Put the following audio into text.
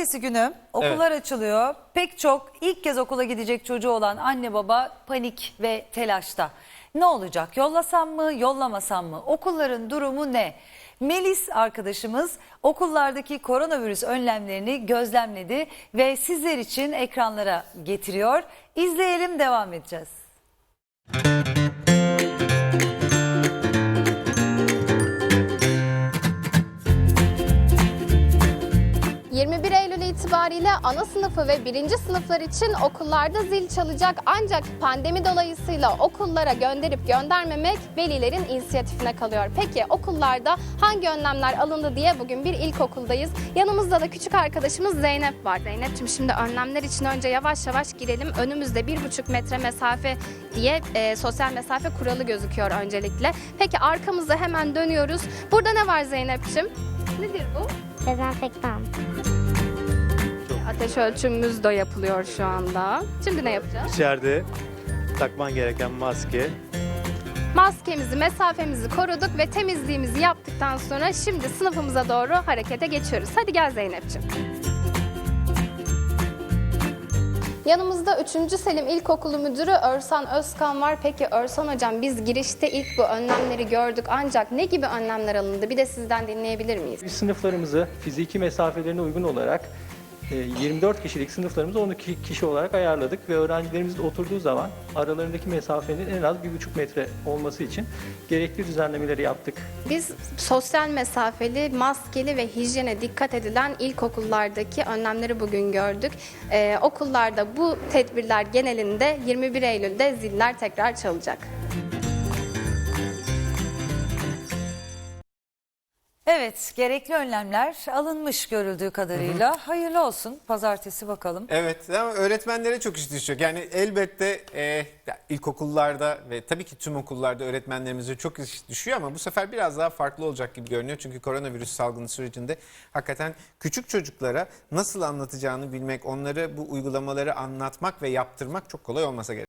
Pazartesi günü okullar açılıyor. Pek çok ilk kez okula gidecek çocuğu olan anne baba panik ve telaşta. Ne olacak? Yollasam mı, yollamasam mı? Okulların durumu ne? Melis arkadaşımız okullardaki koronavirüs önlemlerini gözlemledi ve sizler için ekranlara getiriyor. İzleyelim devam edeceğiz. İtibariyle ana sınıfı ve birinci sınıflar için okullarda zil çalacak ancak pandemi dolayısıyla okullara gönderip göndermemek velilerin inisiyatifine kalıyor. Peki okullarda hangi önlemler alındı diye bugün bir ilkokuldayız. Yanımızda da küçük arkadaşımız Zeynep var. Zeynep'ciğim şimdi önlemler için önce yavaş yavaş girelim. Önümüzde bir buçuk metre mesafe diye e, sosyal mesafe kuralı gözüküyor öncelikle. Peki arkamızda hemen dönüyoruz. Burada ne var Zeynep'ciğim? Nedir bu? Dezenfektan. Ateş ölçümümüz de yapılıyor şu anda. Şimdi ne yapacağız? İçeride takman gereken maske, Maskemizi, mesafemizi koruduk ve temizliğimizi yaptıktan sonra şimdi sınıfımıza doğru harekete geçiyoruz. Hadi gel Zeynep'ciğim. Yanımızda 3. Selim İlkokulu Müdürü Örsan Özkan var. Peki Örsan Hocam biz girişte ilk bu önlemleri gördük ancak ne gibi önlemler alındı? Bir de sizden dinleyebilir miyiz? Biz sınıflarımızı fiziki mesafelerine uygun olarak 24 kişilik sınıflarımızı 12 kişi olarak ayarladık ve öğrencilerimiz oturduğu zaman aralarındaki mesafenin en az 1,5 metre olması için gerekli düzenlemeleri yaptık. Biz sosyal mesafeli, maskeli ve hijyene dikkat edilen ilkokullardaki önlemleri bugün gördük. Ee, okullarda bu tedbirler genelinde 21 Eylül'de ziller tekrar çalacak. Evet, gerekli önlemler alınmış görüldüğü kadarıyla. Hayırlı olsun. Pazartesi bakalım. Evet ama öğretmenlere çok iş düşüyor. Yani elbette e, ilkokullarda ve tabii ki tüm okullarda öğretmenlerimize çok iş düşüyor ama bu sefer biraz daha farklı olacak gibi görünüyor. Çünkü koronavirüs salgını sürecinde hakikaten küçük çocuklara nasıl anlatacağını bilmek, onları bu uygulamaları anlatmak ve yaptırmak çok kolay olmasa gerek.